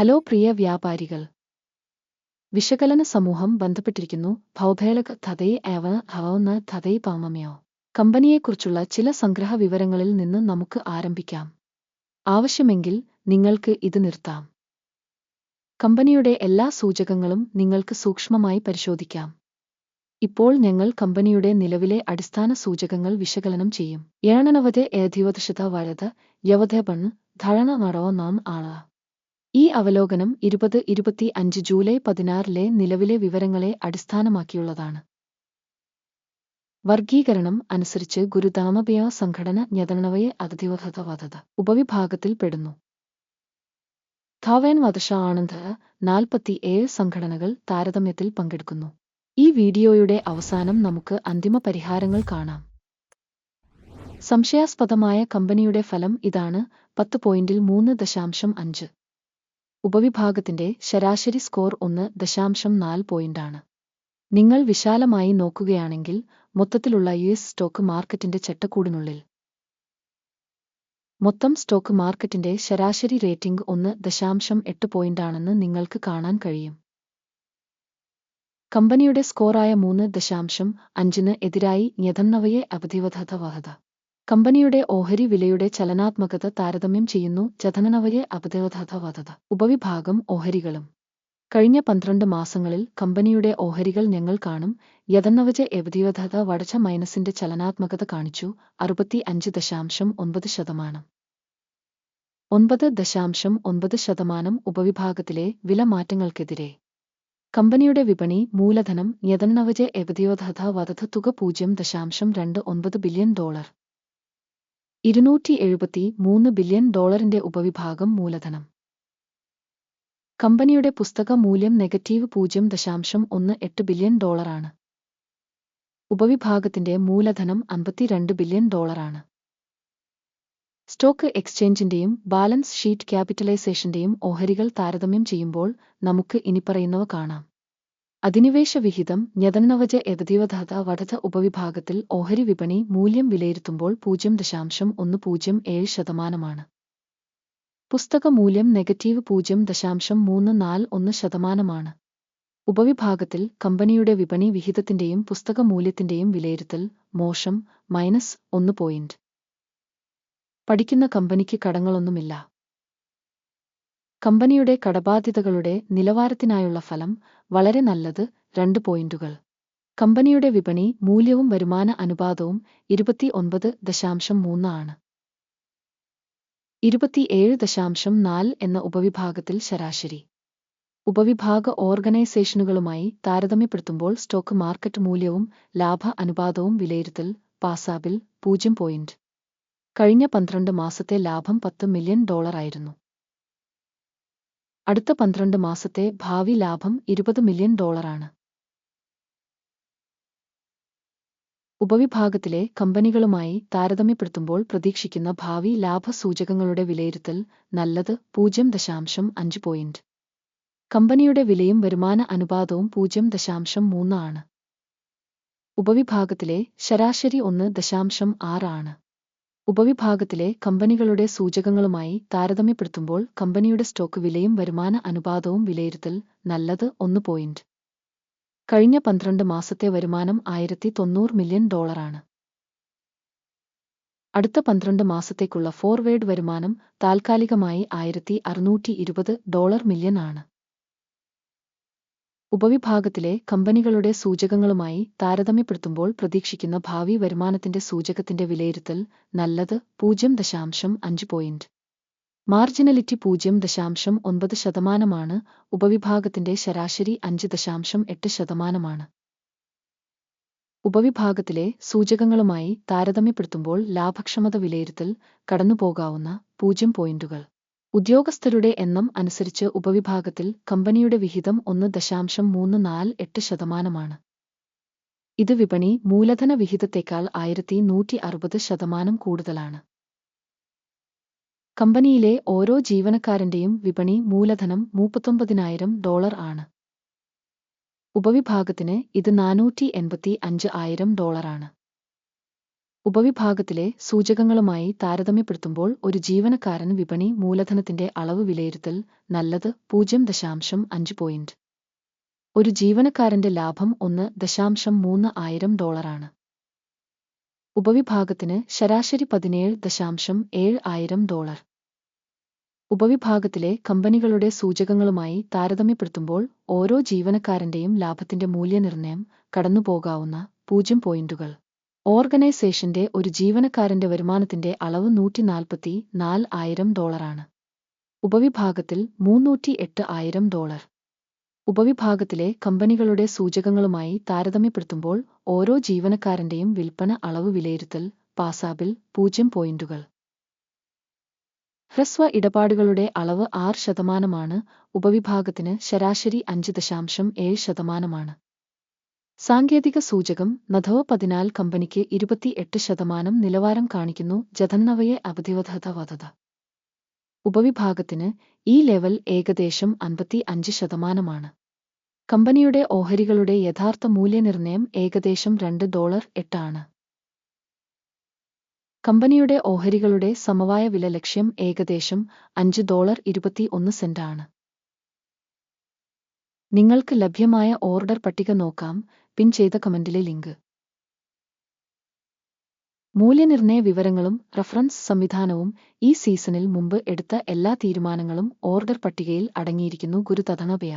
Hello പ്രിയ വ്യാപാരികൾ. വിശകലന സമൂഹം ബന്ധപ്പെട്ടിരിക്കുന്നു. ഭൗഭേലക ധതൈ ഏവ ഹവന്ന് ധതൈ പാമമ്യോ. കമ്പനിയെക്കുറിച്ചുള്ള ചില സംഗ്രഹ വിവരങ്ങളിൽ നിന്ന് നമുക്ക് ആരംഭിക്കാം. ആവശ്യമെങ്കിൽ നിങ്ങൾക്ക് ഇത് നിർത്താം. കമ്പനിയുടെ എല്ലാ സൂചകങ്ങളും നിങ്ങൾക്ക് സൂക്ഷ്മമായി പരിശോധിക്കാം. ഇപ്പോൾ ഞങ്ങൾ കമ്പനിയുടെ നിലവിലെ അടിസ്ഥാന സൂചകങ്ങൾ വിശകലനം ചെയ്യും. ഏണനവതെ ഏധിവതശത വഴത് യവധപണ് ധഴണ നടവ നാം ആണ് ഈ അവലോകനം ഇരുപത് ഇരുപത്തി അഞ്ച് ജൂലൈ പതിനാറിലെ നിലവിലെ വിവരങ്ങളെ അടിസ്ഥാനമാക്കിയുള്ളതാണ്. വർഗീകരണം അനുസരിച്ച് ഗുരുദാമബിയ സംഘടന ഞതണവയെ അതിഥിവധത ഉപവിഭാഗത്തിൽ പെടുന്നു. ധാവേൻ വധശ ആനന്ദ് നാൽപ്പത്തിയേഴ് സംഘടനകൾ താരതമ്യത്തിൽ പങ്കെടുക്കുന്നു. ഈ വീഡിയോയുടെ അവസാനം നമുക്ക് അന്തിമ പരിഹാരങ്ങൾ കാണാം. സംശയാസ്പദമായ കമ്പനിയുടെ ഫലം ഇതാണ് പത്ത് പോയിന്റിൽ മൂന്ന് ദശാംശം അഞ്ച്. ഉപവിഭാഗത്തിന്റെ ശരാശരി സ്കോർ ഒന്ന് ദശാംശം നാല് പോയിന്റാണ് നിങ്ങൾ വിശാലമായി നോക്കുകയാണെങ്കിൽ മൊത്തത്തിലുള്ള യു എസ് സ്റ്റോക്ക് മാർക്കറ്റിന്റെ ചട്ടക്കൂടിനുള്ളിൽ. മൊത്തം സ്റ്റോക്ക് മാർക്കറ്റിന്റെ ശരാശരി റേറ്റിംഗ് ഒന്ന് ദശാംശം എട്ട് പോയിന്റാണെന്ന് നിങ്ങൾക്ക് കാണാൻ കഴിയും. കമ്പനിയുടെ സ്കോറായ മൂന്ന് ദശാംശം അഞ്ചിന് എതിരായി ഞെതന്നവയെ അവധിവധത വഹത. കമ്പനിയുടെ ഓഹരി വിലയുടെ ചലനാത്മകത താരതമ്യം ചെയ്യുന്നു ചതനനവയെ അവധിവധത ഉപവിഭാഗം ഓഹരികളും. കഴിഞ്ഞ പന്ത്രണ്ട് മാസങ്ങളിൽ കമ്പനിയുടെ ഓഹരികൾ ഞങ്ങൾ കാണും. യഥന്നവജ എവധിവധത വടച്ച മൈനസിന്റെ ചലനാത്മകത കാണിച്ചു. അറുപത്തി അഞ്ച് ദശാംശം ഒൻപത് ശതമാനം. ഒൻപത് ദശാംശം ഒൻപത് ശതമാനം ഉപവിഭാഗത്തിലെ വില മാറ്റങ്ങൾക്കെതിരെ. കമ്പനിയുടെ വിപണി മൂലധനം യഥന്നവജ എവധിയോധത വധത തുക പൂജ്യം ദശാംശം രണ്ട് ഒൻപത് ബില്യൺ ഡോളർ. ഇരുന്നൂറ്റി എഴുപത്തി മൂന്ന് ബില്യൺ ഡോളറിന്റെ ഉപവിഭാഗം മൂലധനം. കമ്പനിയുടെ പുസ്തക മൂല്യം നെഗറ്റീവ് പൂജ്യം ദശാംശം ഒന്ന് എട്ട് ബില്യൺ ഡോളറാണ്. ഉപവിഭാഗത്തിന്റെ മൂലധനം അമ്പത്തിരണ്ട് ബില്യൺ ഡോളറാണ്. സ്റ്റോക്ക് എക്സ്ചേഞ്ചിന്റെയും ബാലൻസ് ഷീറ്റ് ക്യാപിറ്റലൈസേഷന്റെയും ഓഹരികൾ താരതമ്യം ചെയ്യുമ്പോൾ നമുക്ക് ഇനിപ്പറയുന്നവ കാണാം. അധിനിവേശ വിഹിതം ഞതന്നവജ എതദീവധാത വടത ഉപവിഭാഗത്തിൽ ഓഹരി വിപണി മൂല്യം വിലയിരുത്തുമ്പോൾ പൂജ്യം ദശാംശം ഒന്ന് പൂജ്യം ഏഴ് ശതമാനമാണ്. പുസ്തക മൂല്യം നെഗറ്റീവ് പൂജ്യം ദശാംശം മൂന്ന് നാല് ഒന്ന് ശതമാനമാണ്. ഉപവിഭാഗത്തിൽ കമ്പനിയുടെ വിപണി വിഹിതത്തിന്റെയും പുസ്തക മൂല്യത്തിന്റെയും വിലയിരുത്തൽ മോശം മൈനസ് ഒന്ന് പോയിന്റ്. പഠിക്കുന്ന കമ്പനിക്ക് കടങ്ങളൊന്നുമില്ല. കമ്പനിയുടെ കടബാധ്യതകളുടെ നിലവാരത്തിനായുള്ള ഫലം വളരെ നല്ലത് രണ്ട് പോയിന്റുകൾ. കമ്പനിയുടെ വിപണി മൂല്യവും വരുമാന അനുപാതവും ഇരുപത്തി ഒൻപത് ദശാംശം മൂന്ന് ആണ്. ഇരുപത്തിയേഴ് ദശാംശം നാല് എന്ന ഉപവിഭാഗത്തിൽ ശരാശരി. ഉപവിഭാഗ ഓർഗനൈസേഷനുകളുമായി താരതമ്യപ്പെടുത്തുമ്പോൾ സ്റ്റോക്ക് മാർക്കറ്റ് മൂല്യവും ലാഭ അനുപാതവും വിലയിരുത്തൽ പാസാബിൽ പൂജ്യം പോയിന്റ്. കഴിഞ്ഞ പന്ത്രണ്ട് മാസത്തെ ലാഭം പത്ത് മില്യൺ ഡോളറായിരുന്നു. അടുത്ത പന്ത്രണ്ട് മാസത്തെ ഭാവി ലാഭം ഇരുപത് മില്യൺ ഡോളറാണ്. ഉപവിഭാഗത്തിലെ കമ്പനികളുമായി താരതമ്യപ്പെടുത്തുമ്പോൾ പ്രതീക്ഷിക്കുന്ന ഭാവി ലാഭസൂചകങ്ങളുടെ വിലയിരുത്തൽ നല്ലത് പൂജ്യം ദശാംശം അഞ്ച് പോയിന്റ് കമ്പനിയുടെ വിലയും വരുമാന അനുപാതവും പൂജ്യം ദശാംശം മൂന്ന് ആണ്. ഉപവിഭാഗത്തിലെ ശരാശരി ഒന്ന് ദശാംശം ആറാണ് ഉപവിഭാഗത്തിലെ കമ്പനികളുടെ സൂചകങ്ങളുമായി താരതമ്യപ്പെടുത്തുമ്പോൾ കമ്പനിയുടെ സ്റ്റോക്ക് വിലയും വരുമാന അനുപാതവും വിലയിരുത്തൽ നല്ലത് ഒന്ന് പോയിന്റ് കഴിഞ്ഞ പന്ത്രണ്ട് മാസത്തെ വരുമാനം ആയിരത്തി തൊണ്ണൂറ് മില്യൺ ഡോളറാണ് അടുത്ത പന്ത്രണ്ട് മാസത്തേക്കുള്ള ഫോർവേഡ് വരുമാനം താൽക്കാലികമായി ആയിരത്തി അറുന്നൂറ്റി ഇരുപത് ഡോളർ മില്യൺ ആണ്. ഉപവിഭാഗത്തിലെ കമ്പനികളുടെ സൂചകങ്ങളുമായി താരതമ്യപ്പെടുത്തുമ്പോൾ പ്രതീക്ഷിക്കുന്ന ഭാവി വരുമാനത്തിന്റെ സൂചകത്തിന്റെ വിലയിരുത്തൽ നല്ലത് പൂജ്യം ദശാംശം അഞ്ച് പോയിന്റ് മാർജിനലിറ്റി പൂജ്യം ദശാംശം ഒൻപത് ശതമാനമാണ് ഉപവിഭാഗത്തിന്റെ ശരാശരി അഞ്ച് ദശാംശം എട്ട് ശതമാനമാണ്. ഉപവിഭാഗത്തിലെ സൂചകങ്ങളുമായി താരതമ്യപ്പെടുത്തുമ്പോൾ ലാഭക്ഷമത വിലയിരുത്തൽ കടന്നുപോകാവുന്ന പൂജ്യം പോയിന്റുകൾ ഉദ്യോഗസ്ഥരുടെ എണ്ണം അനുസരിച്ച് ഉപവിഭാഗത്തിൽ കമ്പനിയുടെ വിഹിതം ഒന്ന് ദശാംശം മൂന്ന് നാല് എട്ട് ശതമാനമാണ്. ഇത് വിപണി മൂലധന വിഹിതത്തേക്കാൾ ആയിരത്തി നൂറ്റി അറുപത് ശതമാനം കൂടുതലാണ്. കമ്പനിയിലെ ഓരോ ജീവനക്കാരന്റെയും വിപണി മൂലധനം മൂപ്പത്തൊമ്പതിനായിരം ഡോളർ ആണ്. ഉപവിഭാഗത്തിന് ഇത് നാനൂറ്റി എൺപത്തി അഞ്ച് ആയിരം ഡോളറാണ് ഉപവിഭാഗത്തിലെ സൂചകങ്ങളുമായി താരതമ്യപ്പെടുത്തുമ്പോൾ ഒരു ജീവനക്കാരൻ വിപണി മൂലധനത്തിന്റെ അളവ് വിലയിരുത്തൽ നല്ലത് പൂജ്യം ദശാംശം അഞ്ച് പോയിന്റ് ഒരു ജീവനക്കാരന്റെ ലാഭം ഒന്ന് ദശാംശം മൂന്ന് ആയിരം ഡോളറാണ് ഉപവിഭാഗത്തിന് ശരാശരി പതിനേഴ് ദശാംശം ഏഴ് ആയിരം ഡോളർ ഉപവിഭാഗത്തിലെ കമ്പനികളുടെ സൂചകങ്ങളുമായി താരതമ്യപ്പെടുത്തുമ്പോൾ ഓരോ ജീവനക്കാരന്റെയും ലാഭത്തിന്റെ മൂല്യനിർണയം കടന്നുപോകാവുന്ന പൂജ്യം പോയിന്റുകൾ ഓർഗനൈസേഷന്റെ ഒരു ജീവനക്കാരന്റെ വരുമാനത്തിന്റെ അളവ് നൂറ്റി നാൽപ്പത്തി നാല് ആയിരം ഡോളറാണ്. ഉപവിഭാഗത്തിൽ മൂന്നൂറ്റി എട്ട് ആയിരം ഡോളർ. ഉപവിഭാഗത്തിലെ കമ്പനികളുടെ സൂചകങ്ങളുമായി താരതമ്യപ്പെടുത്തുമ്പോൾ ഓരോ ജീവനക്കാരന്റെയും വിൽപ്പന അളവ് വിലയിരുത്തൽ പാസാബിൽ പൂജ്യം പോയിന്റുകൾ. ഹ്രസ്വ ഇടപാടുകളുടെ അളവ് ആറ് ശതമാനമാണ് ഉപവിഭാഗത്തിന് ശരാശരി അഞ്ച് ദശാംശം ഏഴ് ശതമാനമാണ്. സാങ്കേതിക സൂചകം നധവ പതിനാൽ കമ്പനിക്ക് ഇരുപത്തിയെട്ട് ശതമാനം നിലവാരം കാണിക്കുന്നു ജതന്നവയെ അവധിവധതവധത. ഉപവിഭാഗത്തിന് ഈ ലെവൽ ഏകദേശം അൻപത്തി അഞ്ച് ശതമാനമാണ്. കമ്പനിയുടെ ഓഹരികളുടെ യഥാർത്ഥ മൂല്യനിർണയം ഏകദേശം രണ്ട് ഡോളർ എട്ടാണ്. കമ്പനിയുടെ ഓഹരികളുടെ സമവായ വില ലക്ഷ്യം ഏകദേശം അഞ്ച് ഡോളർ ഇരുപത്തി ഒന്ന് സെന്റാണ്. നിങ്ങൾക്ക് ലഭ്യമായ ഓർഡർ പട്ടിക നോക്കാം. പിൻ ചെയ്ത കമന്റിലെ ലിങ്ക്. മൂല്യനിർണയ വിവരങ്ങളും റഫറൻസ് സംവിധാനവും ഈ സീസണിൽ മുമ്പ് എടുത്ത എല്ലാ തീരുമാനങ്ങളും ഓർഡർ പട്ടികയിൽ അടങ്ങിയിരിക്കുന്നു ഗുരുതഥനപയ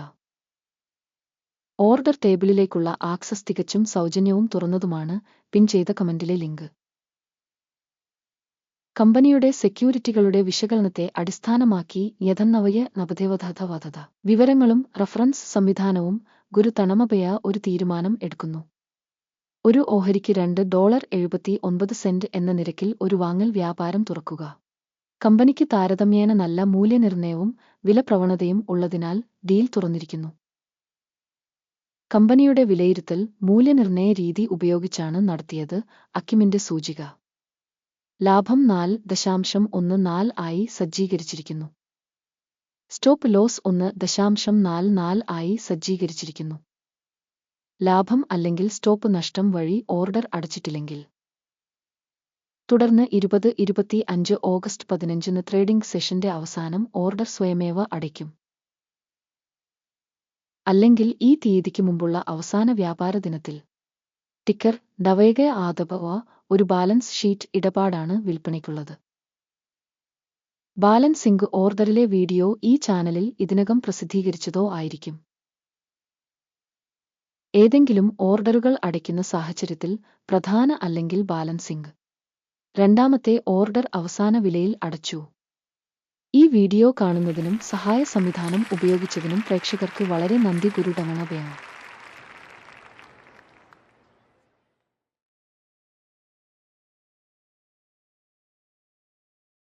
ഓർഡർ ടേബിളിലേക്കുള്ള ആക്സസ് തികച്ചും സൗജന്യവും തുറന്നതുമാണ് പിൻ ചെയ്ത കമന്റിലെ ലിങ്ക്. കമ്പനിയുടെ സെക്യൂരിറ്റികളുടെ വിശകലനത്തെ അടിസ്ഥാനമാക്കി യഥന്നവയ നവദേവധവധത വിവരങ്ങളും റഫറൻസ് സംവിധാനവും ഗുരു തണമപയ ഒരു തീരുമാനം എടുക്കുന്നു. ഒരു ഓഹരിക്ക് രണ്ട് ഡോളർ എഴുപത്തി ഒൻപത് സെന്റ് എന്ന നിരക്കിൽ ഒരു വാങ്ങൽ വ്യാപാരം തുറക്കുക. കമ്പനിക്ക് താരതമ്യേന നല്ല മൂല്യനിർണയവും വിലപ്രവണതയും ഉള്ളതിനാൽ ഡീൽ തുറന്നിരിക്കുന്നു. കമ്പനിയുടെ വിലയിരുത്തൽ മൂല്യനിർണയ രീതി ഉപയോഗിച്ചാണ് നടത്തിയത് അക്കിമിന്റെ സൂചിക. ലാഭം നാല് ദശാംശം ഒന്ന് നാല് ആയി സജ്ജീകരിച്ചിരിക്കുന്നു. സ്റ്റോപ്പ് ലോസ് ഒന്ന് ദശാംശം നാല് നാല് ആയി സജ്ജീകരിച്ചിരിക്കുന്നു. ലാഭം അല്ലെങ്കിൽ സ്റ്റോപ്പ് നഷ്ടം വഴി ഓർഡർ അടച്ചിട്ടില്ലെങ്കിൽ. തുടർന്ന് ഇരുപത് ഇരുപത്തി അഞ്ച് ഓഗസ്റ്റ് പതിനഞ്ചിന് ട്രേഡിംഗ് സെഷന്റെ അവസാനം ഓർഡർ സ്വയമേവ അടയ്ക്കും. അല്ലെങ്കിൽ ഈ തീയതിക്ക് മുമ്പുള്ള അവസാന വ്യാപാര ദിനത്തിൽ. ടിക്കർ ഡവേഗ ആദവ ഒരു ബാലൻസ് ഷീറ്റ് ഇടപാടാണ് വിൽപ്പനയ്ക്കുള്ളത്. ബാലൻസിംഗ് ഓർഡറിലെ വീഡിയോ ഈ ചാനലിൽ ഇതിനകം പ്രസിദ്ധീകരിച്ചതോ ആയിരിക്കും. ഏതെങ്കിലും ഓർഡറുകൾ അടയ്ക്കുന്ന സാഹചര്യത്തിൽ പ്രധാന അല്ലെങ്കിൽ ബാലൻ സിംഗ് രണ്ടാമത്തെ ഓർഡർ അവസാന വിലയിൽ അടച്ചു. ഈ വീഡിയോ കാണുന്നതിനും സഹായ സംവിധാനം ഉപയോഗിച്ചതിനും പ്രേക്ഷകർക്ക് വളരെ നന്ദി ഗുരുടമണ